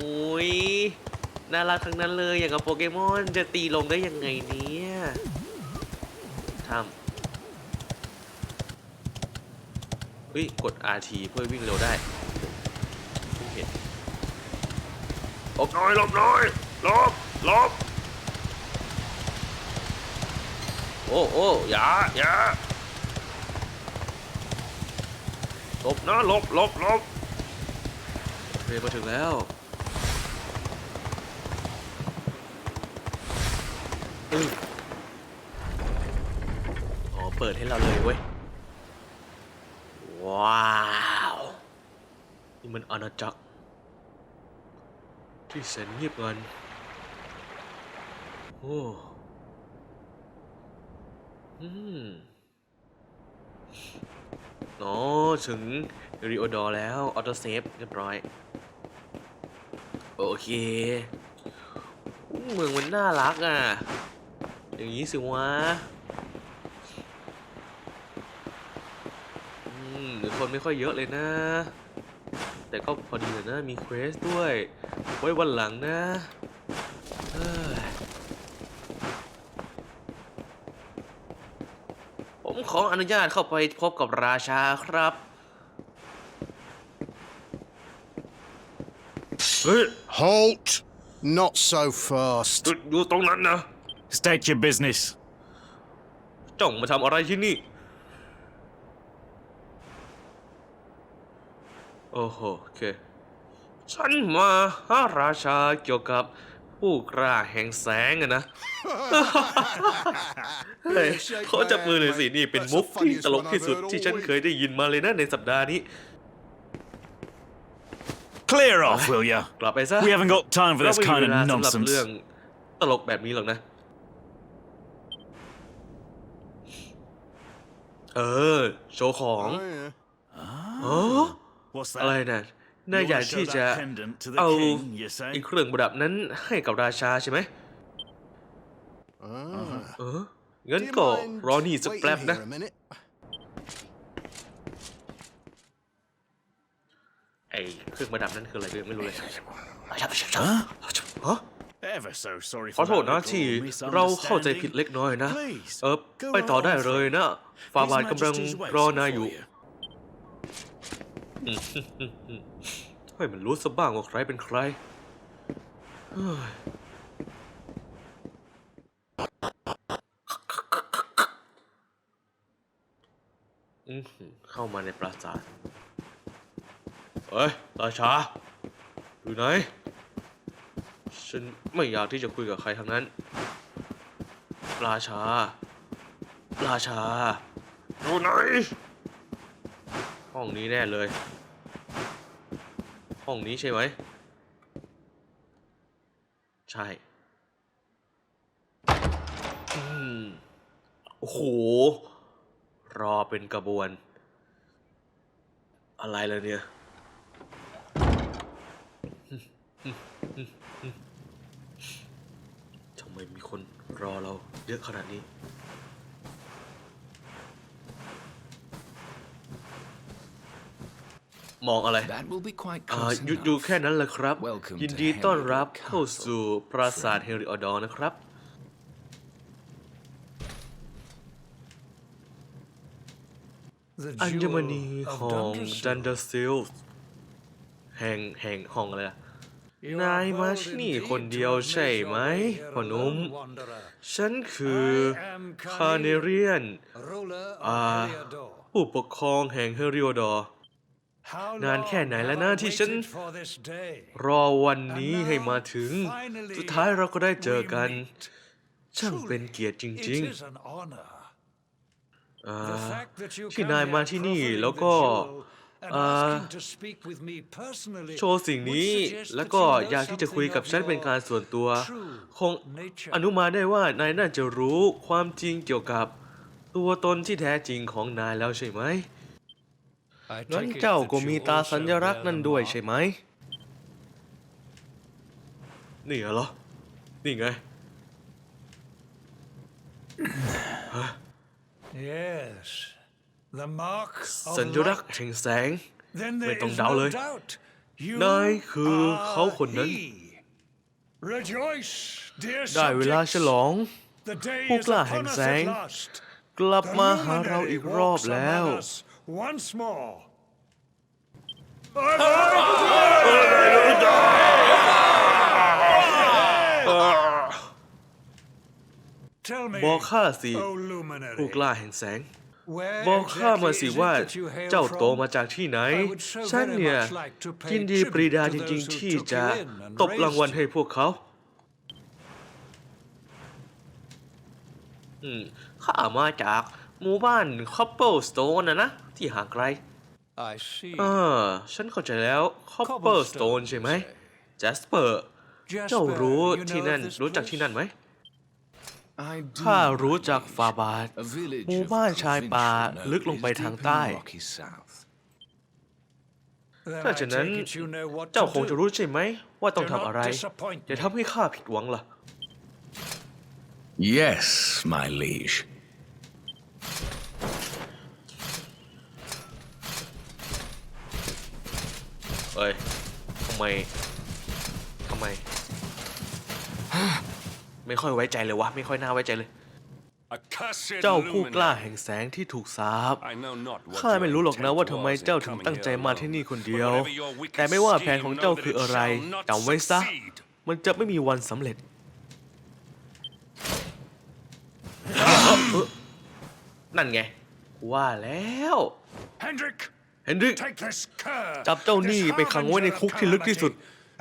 อ้ยน่ารักทั้งนั้นเลยอย่างกับโปเกมอนจะตีลงได้ยังไงเนี่ยทำเฮ้ยกด RT เพื่อวิ่งเร็วได้เพิ่งเห็นหลบหน่อยหลบหน่อยหลบหลบโอ้โอ้อย่าอย่าหลบนะหลบหลบหลบโอเคมาถึงแล้ว อืออ๋อ เปิดให้เราเลยเว้ย ว้าวนี่มันอาณาจักร ที่แสนเงียบงัน โอ้อืมอ๋อถึงริโอดอร์แล้ว ออโต้เซฟเรียบร้อย โอเค เมืองมันน่ารักอะ อย่างนี้สิวะอืมหรือคนไม่ค่อยเยอะเลยนะ แต่ก็พอดีเลยนะ มีเควสด้วย ไว้วันหลังนะเอ้ยผมขออนุญาตเข้าไปพบกับราชาครับ เฮ้ย Halt! Not so fast. จุดอยู่ตรงนั้นนะ State your business. จ้องมาทำอะไรที่นี่ โอ้โหโอเค ฉันมาหาราชาเกี่ยวกับผู้กล้าแห่งแสงอะนะ เฮ้ยขอจับมือหน่อยสิ นี่เป็นมุกที่ตลกที่สุดที่ฉันเคยได้ยินมาเลยนะในสัปดาห์นี้ Clear off, will ya? กลับไปซะ We haven't got time for เรา this ไม่มี kind เว of ลาสำหรับ nonsense. เรื่องตลกแบบนี้หรอกนะ ออโชว์ของ Oh, yeah. โอ้ What's อะไร that? นะน่า You อยาก wanna ที่ show จะ that pendant to the เอา king, you say? อีกเครื่องประดับนั้นให้กับราชาใช่ไหม Ah. เอองั้น Do you ก็ mind รอนี่สัก waiting แป๊บนะ here a minute? ไอ้เครื่องประดับนั้นคืออะไรก็ยังไม่รู้เลย Huh? ฮะ Ever so sorry ขอ for โทษ that นะ little ที่เราเข้าใจผิด misunderstanding. เล็กน้อยนะ Please, เออ go ไปต่อ right ได้ on เลย through. นะฟา His บาทกำลัง Majesty's รอ waiting นายอ for ยู่ you. ให้มันรู้ซะบ้างว่าใครเป็นใครเฮ้ยอื้อหือเข้ามาในปราสาทเฮ้ยราชาอยู่ไหน ฉันไม่อยากที่จะคุยกับใครทั้งนั้น ราชา ราชา อยู่ไหน ห้องนี้แน่เลย ห้องนี้ใช่ไหม ใช่อืมโอ้โห รอเป็นกระบวน อะไรเลยเนี่ย ทำไมมีคนรอเราเยอะขนาดนี้มองอะไร That will be quite อ่า close หยุดอยู่ enough. แค่นั้นแหละครับ Welcome ยิน to ดีต้อนรับ Heriot เข้าสู่ปราสาทเฮริออดอร์นะครับ The อัญม jewel ณี of ของ Dunderstone. ดันเดอร์ซิลแห่งแห่งห้องอะไรอะ You นาย are มา bold ที่นี่ indeed คนเดียว to ใช่ admit ไหม your way here พ่อหนุ่ม alone, wanderer. ฉันคือ I am คาเนเรียน Ruler of อ่า Heliodor. ผู้ปกครองแห่งเฮริโอดอร์ How นานแค่ไหน long แล้ว have นะ I ที่ฉัน waited for this day? รอวันนี้ให้มาถึง Finally, สุดท้ายเราก็ได้เจอกัน we meet. ช่างเป็นเกียรติจริง It is an honor. ๆอ่า The fact that you ที่ come นาย here มาที่นี่ proffering แล้ว the ก็ jewel and อ่า asking to speak with me personally โชว์สิ่งนี้ would suggest แล้ว that ก็ you know อยากที่จะคุยกับฉัน something เป็น of การ your ส่วนตัว true คง nature. อนุมานได้ว่านายน่าจะรู้ความจริงเกี่ยวกับตัวตนที่แท้จริงของนายแล้วใช่ไหม I งั้น take it เจ้า that ก็ you มีตา also สัญลักษณ์ bear นั่น the ด้วย mark. ใช่ไหม นี่เหรอ นี่ไง Yes. The mark of สัญลักษณ์ light. แห่งแสง Then ไม่ there ต้อง is เดา no เลย doubt You นายคือเขาคนนั้น are he. Rejoice, dear ได้เวลา subjects. ฉลอง The day ผู้ is กล้าแห่ upon ง us แสง at last. กลับ The มาหาเรา luminary อีกรอบ walks แล้ว among us once more. Tell me, บอกข้าสิ O ผู้ luminary, กล้าแห่งแสง where บอกข้ามา exactly สิ is it ว่า that you hail เจ้าโต from? มาจากที่ไหน I would so ฉัน very เนี่ย much like to pay ยินดีปรีดาจ tribute to ริง those ๆ who ที่ took จะ you in and ตบรางวัล raised ให้พวกเขาอืมข้ามาจากหมู่บ้านคอปเปิลสโตนนะนะ ที่ห่างไกล I see. อ่าฉันเข้าใจแล้วคอปเปิลสโตน Cobblestone ใช่ไหม you say? แจสเปอร์ Jasper, เจ้ารู้ you ที่ know นั่น this รู้จัก place? ที่นั่นไหม I do ข้ารู้จักฟาบาท a village หมู่ of บ้านชายป่า provincial ลึกลงไป nobles ทาง deep in ใต้ the rocky south. Then ถ้า I ฉะนั้น take it you know what เจ้า to คงจะ do. รู้ใช่ไหม ว่าต้อง Do ทำอะไร not disappoint อย่า me. ทำให้ข้าผิดหวังล่ะ Yes, my liege. เอ้ยทำไมทำไม ไม่ค่อยไว้ใจเลยวะ ไม่ค่อยน่าไว้ใจเลย Accursed เจ้าผู้กล้า luminary. แห่งแสงที่ถูกสาป I know not what ข้า your ไม่รู้หรอกนะ intent ว่าทำไม was in เจ้าถึง coming ตั้งใจ here มา alone. ที่นี่คน But เดียว whatever your wicked แต่ไม่ว่าแผน scheme, ของ know เจ้า that คือ it อะไร shall not จำไว้ซะ succeed. มันจะไม่มีวันสำเร็จนั่นไง ว่าแล้ว Hendrik, เฮนริก take this cur, จับเจ้าหนี้ไปขังไว้ในคุกที่ลึกที่สุด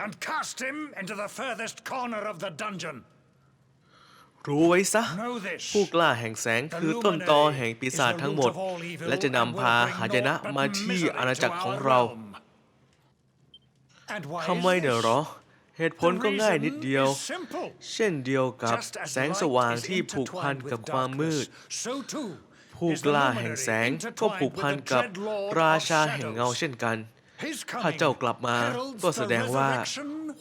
and cast him into the furthest corner of the dungeon. รู้ไว้ซะ Know this. ผู้กล้าแห่งแสงคือต้นตอแห่งปีศาจทั้งหมด และจะนำพาหายนะมาที่อาณาจักรของเราทำไมเดี๋ยวหรอ เหตุผลก็ง่ายนิดเดียว เช่นเดียวกับแสงสว่างที่ผูกพันกับความมืด ผู้กล้าแห่งแสงก็ผูกพันกับราชาแห่งเงาเช่นกัน ถ้าเจ้ากลับมาก็แสดงว่า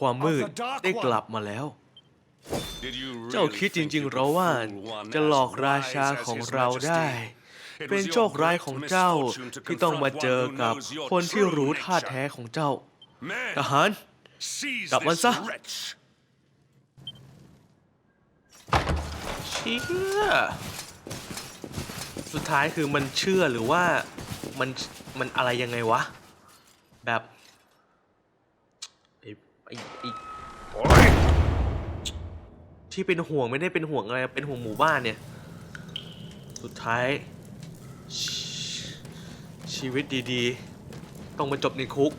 ความมืดได้กลับมาแล้ว Did you เจ้าคิดจริงๆเราว่าจะหลอกราชาของเราได้ เป็นโชคร้ายของเจ้าที่ต้องมาเจอกับคนที่รู้ท่าแท้ของเจ้า ทหารจับมันซะเชื่อสุดท้ายคือมันเชื่อหรือว่ามันมันอะไรยังไงวะ แบบ ที่เป็นห่วงไม่ได้เป็นห่วงอะไรเป็นห่วงหมู่บ้านเนี่ย สุดท้ายชชีวิตดีๆ ต้องมาจบในคุก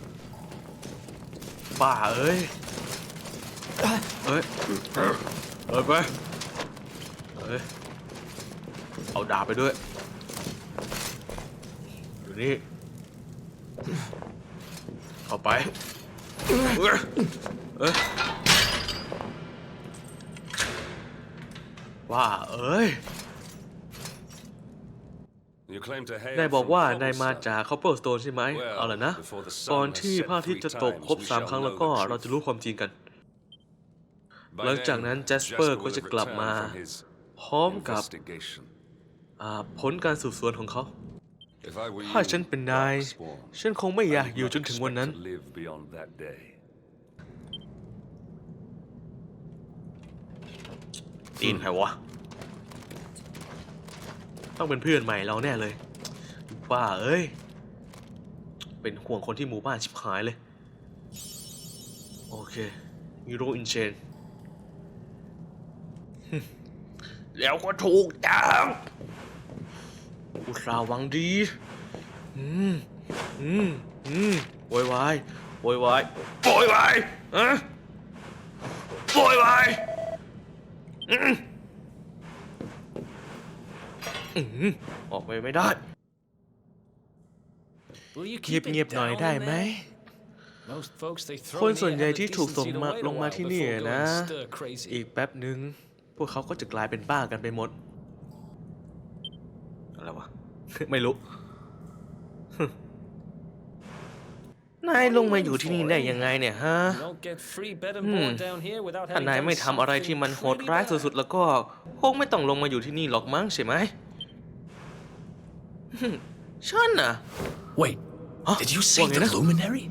บ้าเอ้ยเอ้ยเอ้ยไปเอ้ยเอาดาบไปด้วยอยู่นี่เข้าไปเอ้ยเอ้ย ว่าเอ้ย You claim to hail นายบอก from ว่านายมา Cobblestone. จาก Copperstone ใช่ไหม Well, เอาล่ะนะ before the sun ก่อน has ที่ set พระอาทิตย์ three จะตก times, ครบ we สาม shall ครั้ง know แล้วก็ the เรา truth. จะรู้ความจริงกัน By หลังจาก then, นั้น Jasper Jasper ก็ will จะ have กลับมา returned from his พร้อมกับ investigation. อ่าผลการสืบสวนของเขา If I were ถ้า you, ฉันเป็นนาย Darkspawn, ฉันคงไม่อยาก I would อยู่ not จนถึงวันนั้น expect to live beyond that day. ตีนใครวะ ต้องเป็นเพื่อนใหม่เราแน่เลยบ้าเอ้ย เป็นห่วงคนที่หมู่บ้านชิบหายเลย โอเคฮีโรอินเชนแล้วก็ถูกจังอุตส่าห์วังดี อืม อืม อืมโวยวายโวยวายโวยวายฮะโวยวายอืม อืมออกไปไม่ได้ Will you เงียบ keep เงียบ it ๆหน่อย down ได้ in ไหม there? Most folks they throw คน in ส่วน here ใหญ่ have the ที่ถูกส่ง decency to มา wait a ลงมา while ที่นี่ before นะ going stir crazy. อีกแป๊บหนึ่งพวกเขาก็จะกลายเป็นบ้ากันไปหมด อะไรวะ ไม่รู้ นายลงมาอยู่ที่นี่ได้ยังไงเนี่ยฮะ You don't get free bed and Hmm. board down here without ถ้า having นาย done ไม่ทำอะไรที่มันโหด something ร้าย pretty สุดๆ แล้วก็ คงไม่ต้องลงมาอยู่ที่นี่หรอกมั้งใช่ไหม ฉันน่ะ Wait, Huh? did you see What, the Nina? luminary?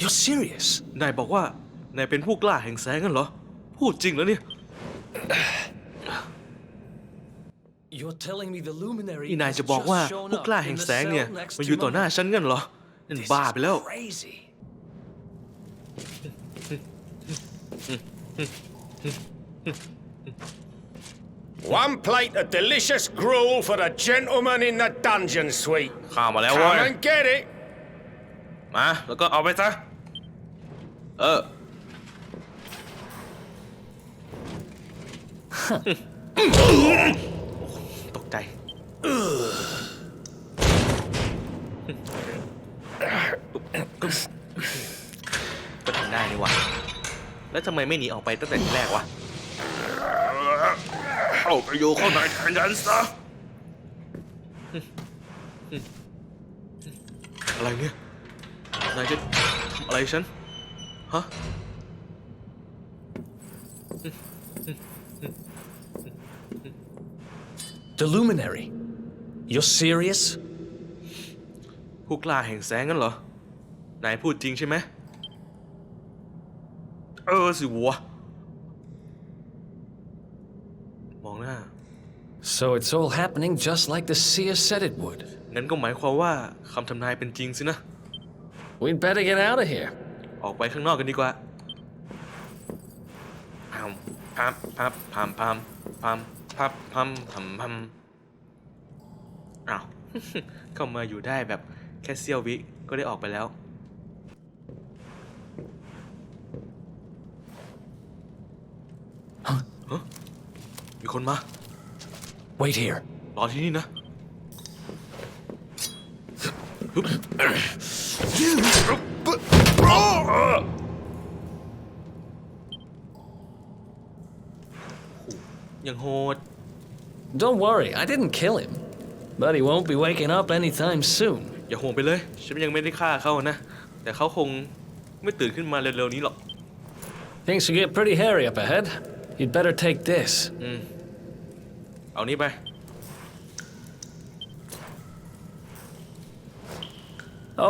You're serious? นายบอกว่านายเป็นผู้กล้าแห่งแสงกันเหรอ พูดจริงแล้วเนี่ย You're telling me the luminary นี่นาย has จะบอกว่า just shown ผู้ up กล้า in แห่ง the แสงเนี่ย cell next มา to อยู่ต่อหน้า mine? ฉันกันเหรอนั่น This บ้า is ไปแล้ว Crazy. One plate of delicious gruel for the gentleman in the dungeon suite. ข้ามาแล้ว Come เว้ย and get it. มาแล้วก็เอาไปซะ เออ ตกใจ ก็ทำได้นี่หวะแล้วทำไมไม่หนีออกไปตั้งแต่ทีแรกวะเข้าไปอยู่ข้างในแทนฉันซะ อะไรเนี่ย นายจะทำอะไรฉัน ฮะ The luminary. You're serious? ผู้กล้าแห่งแสงงั้นเหรอ นายพูดจริงใช่ไหม เออสิวะ มองหน้า So it's all happening just like the seer said it would. งั้นก็หมายความว่าคำทำนายเป็นจริงสินะ We'd better get out of here. ออกไปข้างนอกกันดีกว่าพามพับพับพามพามพามพับพัมพัมพัมอ้าว เข้ามาอยู่ได้แบบแค่เสี้ยววิก็ได้ออกไปแล้วฮะมีคนมา Wait here. รอที่นี่นะฮึบยังโหด Don't worry, I didn't kill him. But he won't be waking up anytime soon. อย่าห่วงไปเลย ฉันยังไม่ได้ฆ่าเขานะ แต่เขาคงไม่ตื่นขึ้นมาเร็วๆนี้หรอก Things will get pretty hairy up ahead. You'd better take this. เอานี้ไป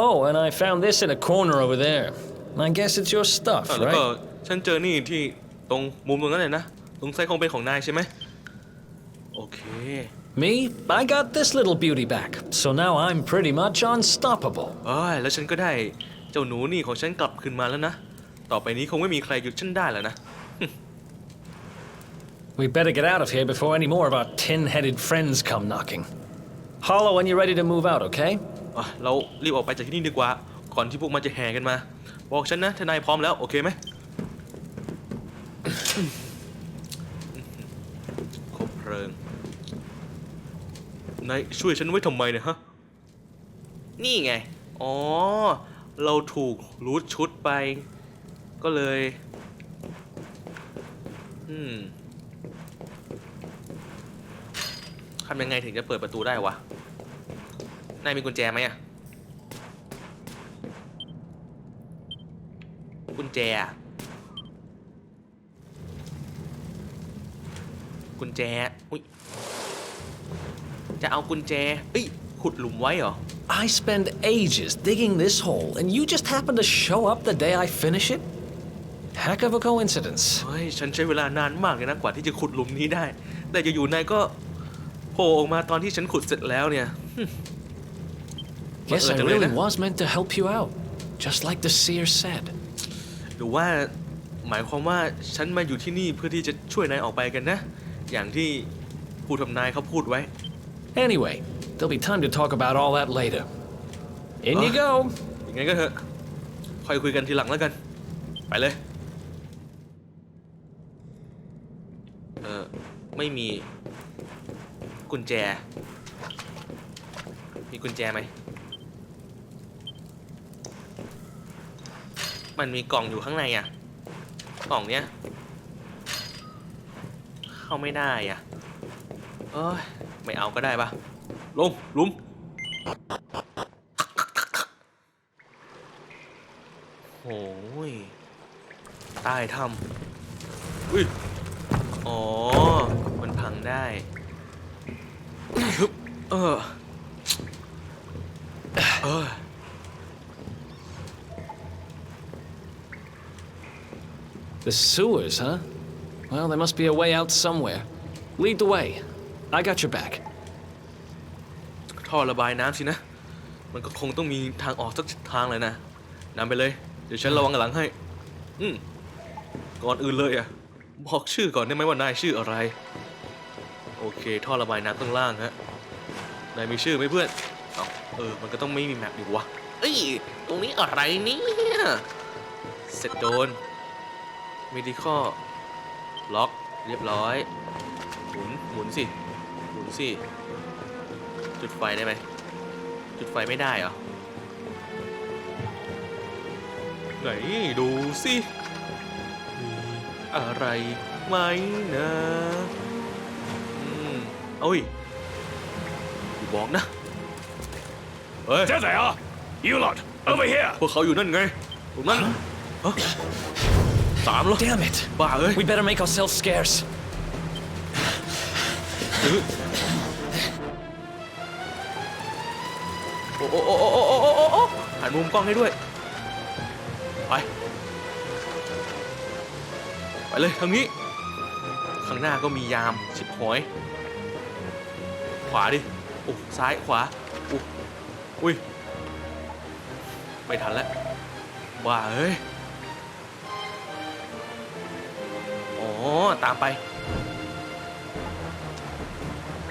Oh, and I found this in a corner over there. I guess it's your stuff, อะแล้วก็ right? ฉันเจอนี่ที่ตรงมุมตรงนั้นเลยนะตรงไซคงเป็นของนายใช่ไหมโอเค Me, I got this little beauty back. So now I'm pretty much unstoppable. เอ้ยแล้วฉันก็ได้เจ้าหนูนี่ของฉันกลับคืนมาแล้วนะ ต่อไปนี้คงไม่มีใครหยุดฉันได้แล้วนะ We better get out of here before any more of our tin-headed friends come knocking. Hollow when you're ready to move out, okay? อะเรารีบออกไปจากที่นี่ดีกว่า ก่อนที่พวกมันจะแห่กันมา บอกฉันนะถ้านายพร้อมแล้ว โอเคไหม คบเพลิงนายช่วยฉันไว้ทำไมเนี่ยฮะ นี่ไง อ๋อ เราถูกรูดชุดไป ก็เลย อืม ทำยังไงถึงจะเปิดประตูได้วะ นายมีกุญแจไหมอะกุญแจอะกุญแจ อุ้ย จะเอากุญแจเอ้ย ขุดหลุมไว้เหรอ I spend ages digging this hole, and you just happen to show up the day I finish it? Heck of a coincidence. เฮ้ย ฉันใช้เวลานานมากเลยนะกว่าที่จะขุดหลุมนี้ได้ แต่อยู่ๆนายก็โผ ล่ออกมาตอนที่ฉันขุดเสร็จแล้วเนี่ย Guess I Well, really Elena? was meant to help you out, just like the seer said. หรือว่าหมายความว่าฉันมาอยู่ที่นี่เพื่อที่จะช่วยนายออกไปกันนะ อย่างที่ผู้ทำนายเขาพูดไว้ Anyway, there'll be time to talk about all that later. In you go. อย่างงั้นก็เถอะค่อยคุยกันทีหลังแล้วกัน ไปเลย เออไม่มี กุญแจ มีกุญแจไหม มันมีกล่องอยู่ข้างในอะ กล่องเนี้ย เข้าไม่ได้อะ เอ้ย ไม่เอาก็ได้ปะลงหลุมโอ้ยใต้ถ้ำอุ้ย อ๋อ มันพังได้ เออ เออ The sewers, huh? Well, there must be a way out somewhere. Lead the way. I got your back. ท่อระบายน้ำสินะ มันก็คงต้องมีทางออกสักทางเลยนะนำไปเลย เดี๋ยวฉันระวังหลังให้ อืม ก่อนอื่นเลยอะบอกชื่อก่อนได้ไหมว่านายชื่ออะไร โอเค ท่อระบายน้ำข้างล่างฮะ นายมีชื่อไหมเพื่อนเอาเออ มันก็ต้องไม่มีแมปดิวะเอ้ย ตรงนี้อะไรเนี่ยเสร็จโดน medical ล็อกเรียบร้อย หมุน หมุนสิ หมุนสิ จุดไฟได้ไหม จุดไฟไม่ได้เหรอ ไหนดูสิ มีอะไรไหมนะ อืมเอ้ย บอกนะ เฮ้ย There they are! You lot, over here! พวกเขาอยู่นั่นไงตรงนั้นฮะสามเหรอ Damn it! บ้าเอ้ย We better make ourselves scarce. อื้อโอ้โอ้โอ้โอ้โอ้โอ้โอ้โอ้หันมุมกล้องให้ด้วย ไป ไปเลยทางนี้ ข้างหน้าก็มียาม ชิบหอย ขวาดิโอ้ซ้ายขวาอุ๊ยอุ้ยไม่ทันแล้วบ้าเอ้ยอ๋อตามไป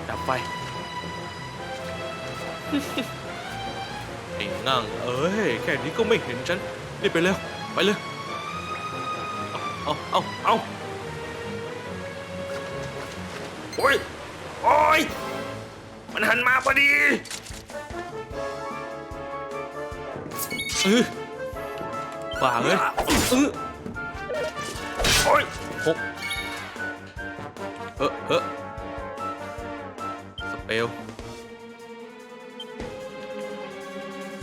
ดับไฟไอ้งั่งเอ้ย แค่นี้ก็ไม่เห็นฉันรีบไปเร็ว ไปเลย เอาเอาเอาเอาโอ้ย โอ้ย มันหันมาพอดีเออป่าเลยเออโอ้ยหกเฮ้อเฮ้อสเปล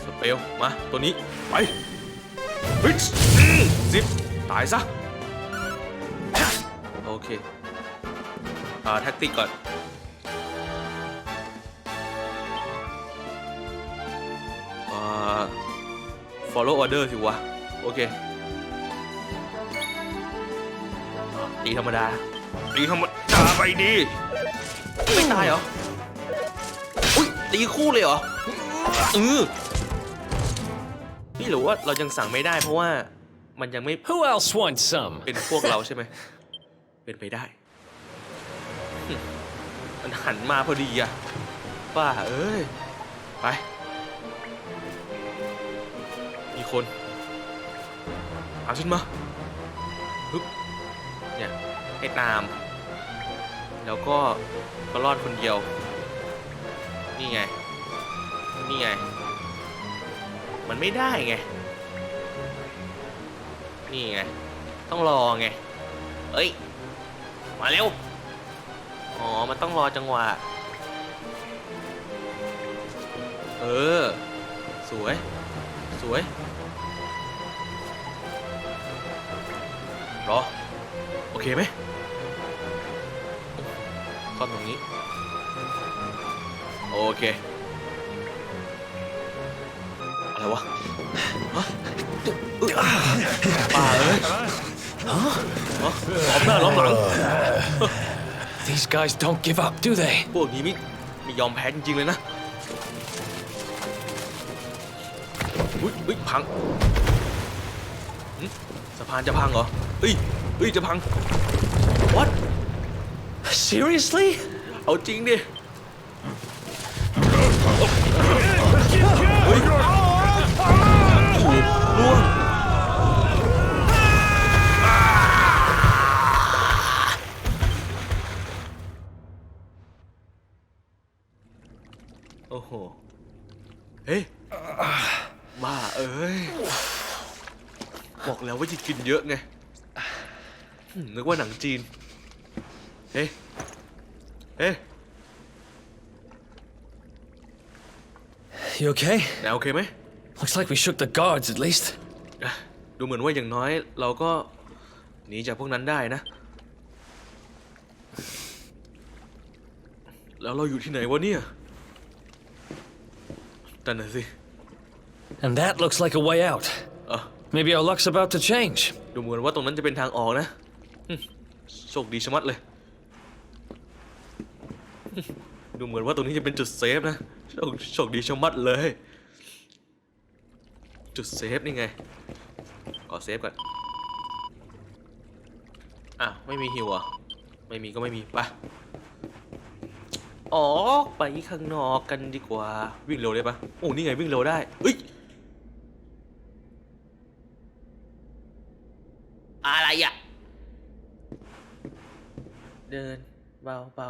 สเปลมา ตัวนี้ ไปฟิชซิปตายซะ โอเค อ่า แท็กติกก่อน follow order สิวะ โอเคอ่าตีธรรมดาตีธรรมดาไปดี ไม่ตายเหรอ อุ้ยตีคู่เลยเหรอเออนี่หรือว่าเรายังสั่งไม่ได้เพราะว่ามันยังไม่ Who else wants some? เป็นพวกเราใช่ไหม เป็นไปได้หึมันหันมาพอดีอะป้าเอ้ย ไปมี คน เอาฉันมาฮึบเนี่ยให้ตาม แล้วก็ก็รอดคนเดียว นี่ไง นี่ไง มันไม่ได้ไง นี่ไง ต้องรอไง เอ้ย มาเร็ว อ๋อ มันต้องรอจังหวะ เออ สวย สวย รอ โอเคไหมซ่อนตรงนี้ โอเค อะไรวะฮะป่าเอ้ยฮะฮะล้อมหน้าล้อมหลัง These guys don't give up, do they? พวกนี้ไม่ไม่ยอมแพ้จริงๆเลยนะอุ้ยอุ้ยพัง สะพานจะพังเหรอเฮ้ยเฮ้ยจะพัง what Seriously? เอาจริงดิ เฮ้ยโอ้โหล่วง โอ้โห เฮ้ยบ้าเอ้ย บอกแล้วว่าจะกินเยอะไงอืมนึกว่าหนังจีน เฮ้ยเฮ้ย You okay? นายโอเคไหม Looks like we shook the guards at least. อะดูเหมือนว่าอย่างน้อยเราก็หนีจากพวกนั้นได้นะ แล้วเราอยู่ที่ไหนวะเนี่ยนั่นน่ะสิ And that looks like a way out. Maybe our luck's about to change. ดูเหมือนว่าตรงนั้นจะเป็นทางออกนะโชคดีชะมัดเลยดูเหมือนว่าตรงนี้จะเป็นจุดเซฟนะโชคโชคดีชะมัดเลย จุดเซฟนี่ไงขอเซฟก่อนอะไม่มีฮิวอะไม่มีก็ไม่มีไปออกไปข้างนอกกันดีกว่าวิ่งเร็วได้ปะโอ้นี่ไงวิ่งเร็วได้เฮ้ย อะไรอะ เดิน เบาเบา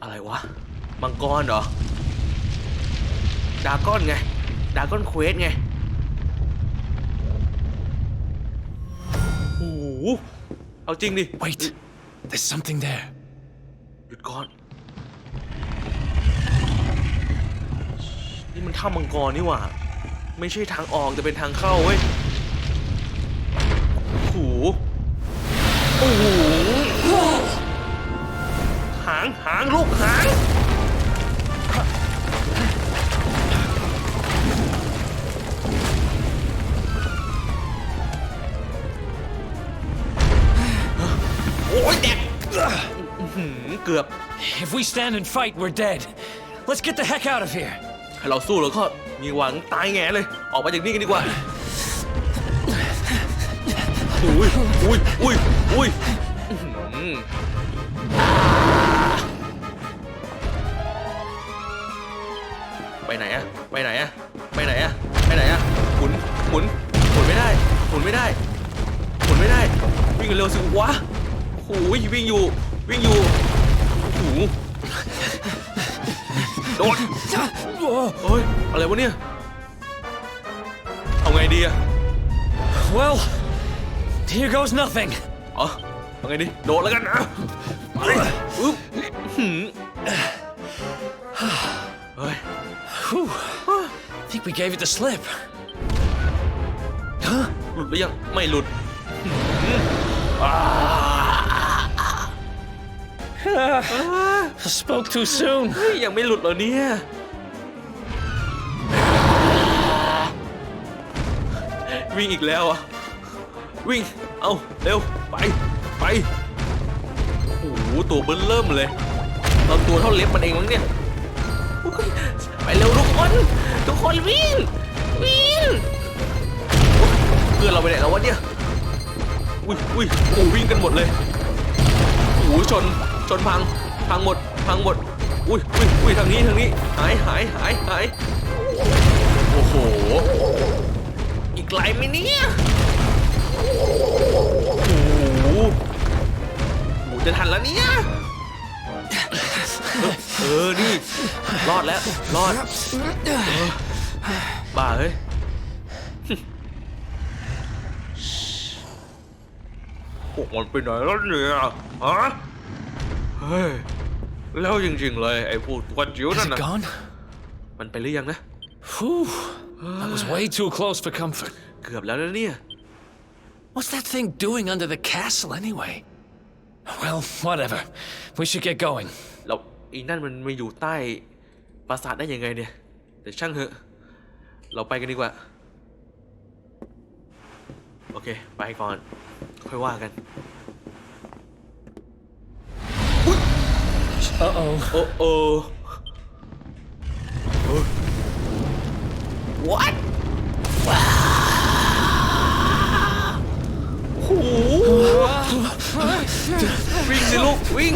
อะไรวะ มังกรเหรอดราก้อนไงดราก้อนเควสไงโอ้โหเอาจริงดิ Wait. There's something there. หยุดก่อน นี่มันถ้ำมังกรนี่หว่า ไม่ใช่ทางออกแต่เป็นทางเข้าเว้ยโอ้โห โอ้โหหางหางลูกหาง โอ้ยแดกอื้อหือเกือบ If we stand and fight, we're dead. Let's get the heck out of here. ให้เราสู้แล้วก็มีหวังตายแง่เลย ออกมาจากนี่กันดีกว่า อุ้ยอุ้ยอุ้ย อุ้ยอื้อหือไปไหนอะไปไหนอะไปไหนอะไปไหนอะหมุนหมุนหมุนไม่ได้หมุนไม่ได้หมุนไม่ได้ วิ่งเร็วสิวะโอ้ยวิ่งอยู่ วิ่งอยู่โอ้โหโดนเฮ้ยอะไรวะเนี่ยเอาไงดีอะ Well, here goes nothing. อ๋อเอาไงดีโดดแล้วกันนะไปอึ๊บหืมเฮ้ย Whew. I think we gave it the slip. หลุดหรือยังไม่หลุด Spoke too soon. เฮ้ยยังไม่หลุดเหรอเนี่ย วิ่งอีกแล้วอะ วิ่ง เอาเร็ว ไป ไป โอ้โห ตัวเบิ้ลเริ่มเลยเราตัวเท่าเล็บมันเองมั้งเนี่ยไปเร็วทุกคน ทุกคนวิ่ง วิ่ง เพื่อนเราไปไหนแล้ววะเนี่ย อุ้ยอุ้ยโอ้วิ่งกันหมดเลยโอ้ชน ชนพัง พังหมด พังหมด อุ้ยอุ้ยอุ้ยทางนี้ทางนี้ หายหายหายหายโอ้โห อีกไกลไหมเนี่ย จะทันแล้วเนี่ย เออ นี่ รอดแล้ว รอดเออบ้าเฮ้ย พวกมันไปไหนแล้วเนี่ยฮะเฮ้ย แล้วจริงๆเลย ไอ้พวกตัวจิ๋ว Is นั่น it นะ gone? มันไปหรือยังนะ Whew. That was way too close for comfort. เกือบแล้วนะเนี่ย What's that thing doing under the castle anyway? Well, whatever. We should get going. แล้วอีนั่นมันมาอยู่ใต้ปราสาทได้ยังไงเนี่ย แต่ช่างเถอะ เราไปกันดีกว่า โอเค ไปก่อน ค่อยว่ากัน Uh oh. โอ้โอ้เฮ้ย What วิ่งสิลูก วิ่ง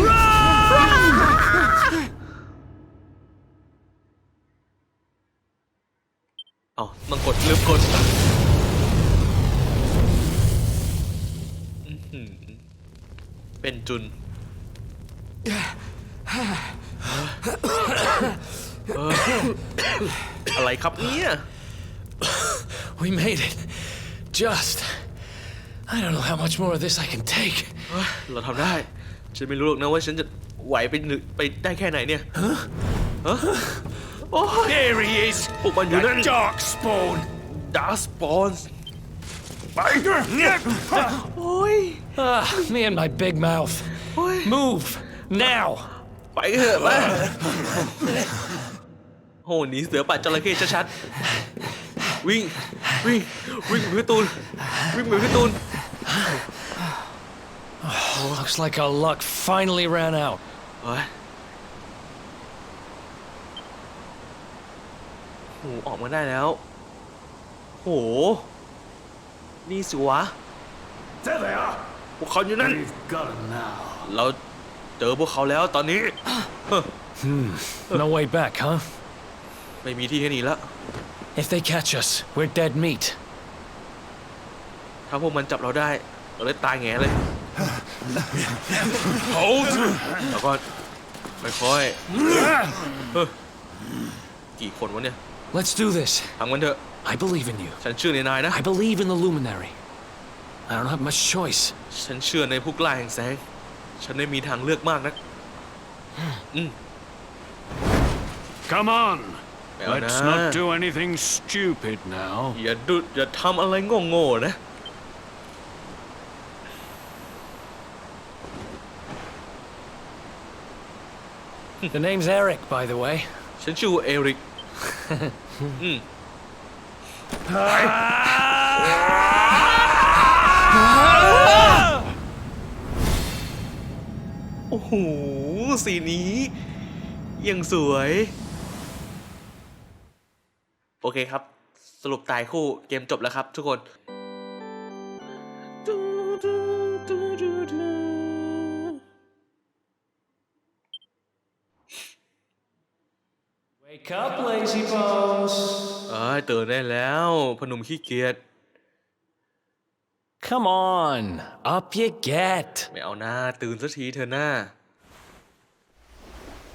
เอาต้องกดลืมกดอื้อหือเป็นจุน อะไรครับเนี่ย We made it. Just. I don't know how much more of this I can take. เฮ้ยเราทำได้ ฉันไม่รู้หรอกนะว่าฉันจะไหวไปหนึ่งไปได้แค่ไหนเนี่ยฮะโอ้ย There he is! พวกมันอยู่นั่น The dark spawn! ดาสปอนส์ไปโอ้ย Ah, me and my big mouth. Oi. Move. Now. ไปเถอะไปโหหนีเสือป่าจระเข้ชัดวิ่ง วิ่ง วิ่งไปพี่ตูน วิ่งไปพี่ตูน Looks like our luck finally ran out. เฮ้ยโหออกมาได้แล้ว โห นี่สิวะ There they are. พวกเขาอยู่นั่น We've got them now. เราเจอพวกเขาแล้วตอนนี้ No way back, huh? ไม่มีที่ให้หนีแล้ว If they catch us, we're dead meat. ถ้าพวกมันจับเราได้ เราเลยตายแงเลย Hold แล้วก็ไม่ค่อยเฮ้ยกี่คนวะเนี่ย Let's do this. ทำกันเถอะ I believe in you. ฉันเชื่อในนายนะ I believe in the luminary. I don't have much choice. ฉันเชื่อในผู้กล้าแห่งแสง ฉันไม่มีทางเลือกมากนะ Come on. ไม่เอานะ Let's not do anything stupid now. อย่าดุอย่าทำอะไรโง่ๆนะ The name's Eric, by the way. ฉันชื่อว่าเอริก อืมโอ้โห สีนี้ยังสวย โอเคครับ สรุปตายคู่เกมจบแล้วครับทุกคน ตื่นได้แล้ว พนมขี้เกียจ Come on, up you get. ไม่เอาหน้าตื่นสักทีเถอะหน้า